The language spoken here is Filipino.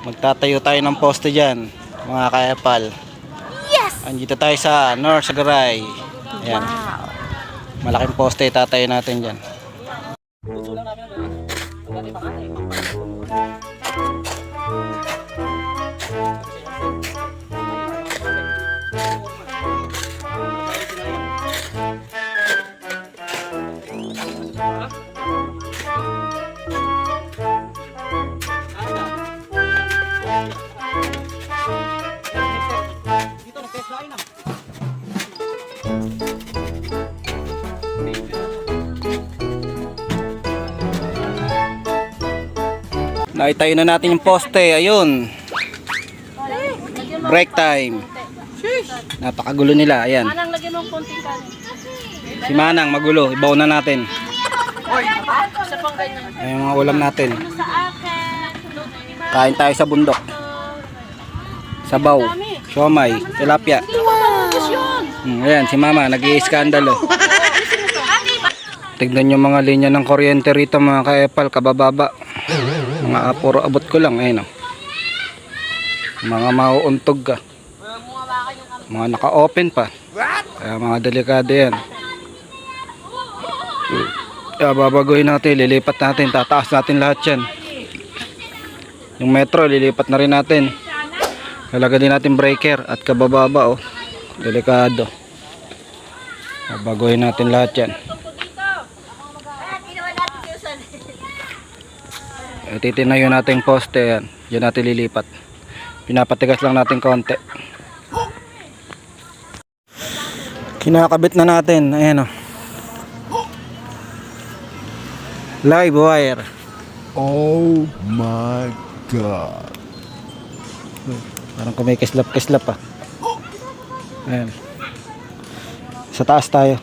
Magtatayo tayo ng poste dyan, mga kaepal. Yes! Andito tayo sa North Sagaray. Ayan. Wow. Malaking poste tatayo natin dyan. Naitayo na natin yung poste. Ayun. Break time. Napakagulo nila. Ayan. Manang lagyan mo konting kanin. Si Manang magulo. Ibaw na natin. Ayan yung mga ulam natin. Kain tayo sa bundok. Sabaw. Siomay. Tilapia. Hmm, ayan, si Mama. nag-i-skandalo. Tignan yung mga linya ng kuryente rito mga kaepal. Kabababa. Mga puro abot ko lang. Ayun o. Mga mauuntog ka. Mga naka-open pa. Kaya mga delikado yan. Kaya babaguhin natin, lilipat natin, tataas natin lahat yan. Yung metro, lilipat na rin natin. Lalagyan din natin breaker at kabababa oh. Delikado. Babaguhin natin lahat yan. Eh, titinayo natin yung poste yan. Diyan natin lilipat. Pinapatigas lang natin konti. Kinakabit na natin. Ayan oh. Live wire. Oh my god. Parang kumikislap-kislap ah. Ayan. Sa taas tayo.